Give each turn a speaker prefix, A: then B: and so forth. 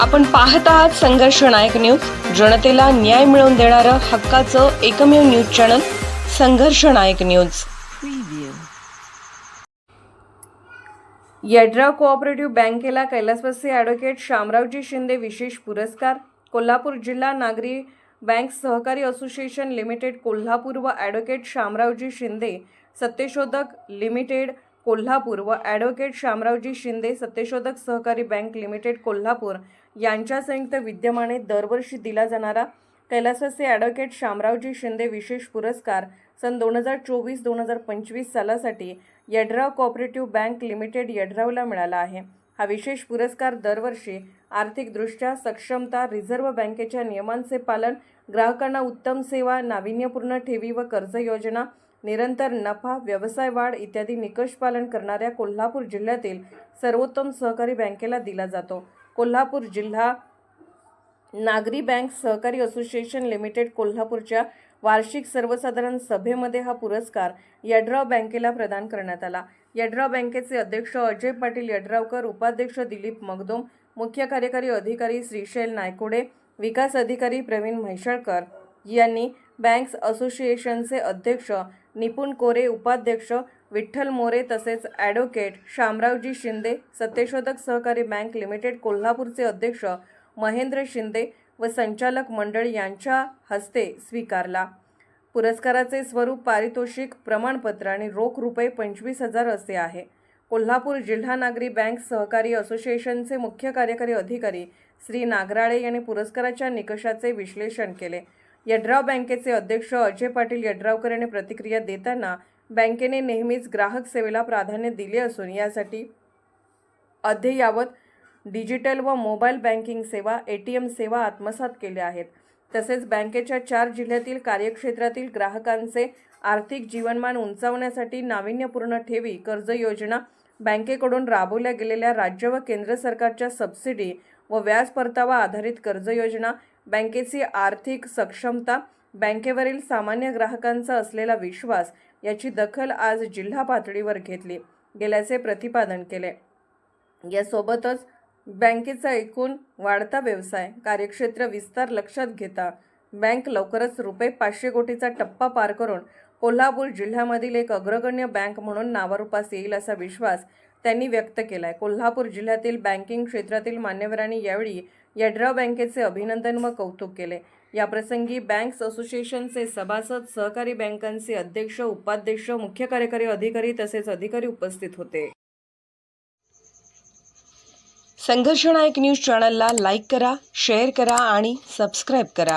A: आपण पाहत आहात संघर्ष नायक न्यूज. जनतेला न्याय मिळवून देणारं हक्काचं एकमेव न्यूज चॅनल संघर्ष नायक न्यूज. यड्राव कोऑपरेटिव्ह बँकेला कैलासवासी ॲडव्होकेट शामरावजी शिंदे विशेष पुरस्कार. कोल्हापूर जिल्हा नागरी बँक सहकारी असोसिएशन लिमिटेड कोल्हापूर व ॲडव्होकेट शामरावजी शिंदे सत्यशोधक लिमिटेड कोल्हापूर व ॲडव्होकेट शामरावजी शिंदे सत्यशोधक सहकारी बँक लिमिटेड कोल्हापूर यांच्या संयुक्त विद्यमाने दरवर्षी दिला जाणारा कैलासवासी ॲडव्होकेट शामरावजी शिंदे विशेष पुरस्कार सन दोन हजार चोवीस दोन हजार पंचवीस सालासाठी यड्राव कोऑपरेटिव्ह बँक लिमिटेड यड्रावला मिळाला आहे. हा विशेष पुरस्कार दरवर्षी आर्थिकदृष्ट्या सक्षमता रिझर्व्ह बँकेच्या नियमांचे पालन ग्राहकांना उत्तम सेवा नाविन्यपूर्ण ठेवी व कर्ज योजना निरंतर नफा व्यवसाय वाढ इत्यादी निकष पालन करणाऱ्या कोल्हापूर जिल्ह्यातील सर्वोत्तम सहकारी बँकेला दिला जातो. कोल्हापूर जिल्हा नागरी बँक सहकारी असोसिएशन लिमिटेड कोल्हापूरच्या वार्षिक सर्वसाधारण सभेमध्ये हा पुरस्कार यड्राव बँकेला प्रदान करण्यात आला. यड्राव बँकेचे अध्यक्ष अजय पाटील यड्रावकर उपाध्यक्ष दिलीप मगदोम मुख्य कार्यकारी अधिकारी श्रीशैल नायकोडे विकास अधिकारी प्रवीण म्हैसाळकर यांनी बँक्स असोसिएशनचे अध्यक्ष निपुण कोरे उपाध्यक्ष विठ्ठल मोरे तसेच ॲडव्होकेट शामरावजी शिंदे सत्यशोधक सहकारी बँक लिमिटेड कोल्हापूरचे अध्यक्ष महेंद्र शिंदे व संचालक मंडळ यांच्या हस्ते स्वीकारला. पुरस्काराचे स्वरूप पारितोषिक प्रमाणपत्र आणि रोख रुपये पंचवीस हजार असे आहे. कोल्हापूर जिल्हा नागरी बँक सहकारी असोसिएशनचे मुख्य कार्यकारी अधिकारी श्री नागराळे यांनी पुरस्काराच्या निकषाचे विश्लेषण केले. यड्राव बँकेचे अध्यक्ष अजय पाटील यड्रावकर यांनी प्रतिक्रिया देताना बँकेने नेहमीच ग्राहक सेवेला प्राधान्य दिले असून यासाठी अद्ययावत डिजिटल व मोबाईल बँकिंग सेवा ए टी एम सेवा आत्मसात केल्या आहेत. तसेच बँकेच्या चार जिल्ह्यातील कार्यक्षेत्रातील ग्राहकांचे आर्थिक जीवनमान उंचावण्यासाठी नाविन्यपूर्ण ठेवी कर्ज योजना बँकेकडून राबवल्या गेलेल्या राज्य व केंद्र सरकारच्या सबसिडी व व्याज परतावा आधारित कर्ज योजना बँकेची आर्थिक सक्षमता बँकेवरील सामान्य ग्राहकांचा असलेला विश्वास याची दखल आज जिल्हा पातळीवर घेतली. गेल्याचे प्रतिपादन केले. यासोबतच बँकेचा एकूण वाढता व्यवसाय कार्यक्षेत्र विस्तार लक्षात घेता बँक लवकरच रुपये पाचशे कोटीचा टप्पा पार करून कोल्हापूर जिल्ह्यामधील एक अग्रगण्य बँक म्हणून नावारूपास येईल असा विश्वास त्यांनी व्यक्त केलाय. कोल्हापूर जिल्ह्यातील बँकिंग क्षेत्रातील मान्यवरांनी यावेळी यड्रा बँकेचे अभिनंदन व कौतुक केले. याप्रसंगी बँक्स असोसिएशनचे सभासद सहकारी बँकांचे अध्यक्ष उपाध्यक्ष मुख्य कार्यकारी अधिकारी तसेच अधिकारी उपस्थित होते. संघर्षनायक न्यूज चॅनलला लाईक करा शेअर करा आणि सबस्क्राईब करा.